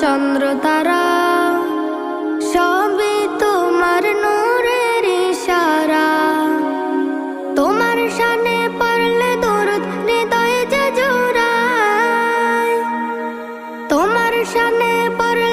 চন্দ্র তারা, সবই তোমার নূরের ইশারা। তোমার সামনে পড়লে দরুদ, হৃদয়ে যে জোড়ায়। তোমার সামনে পড়লে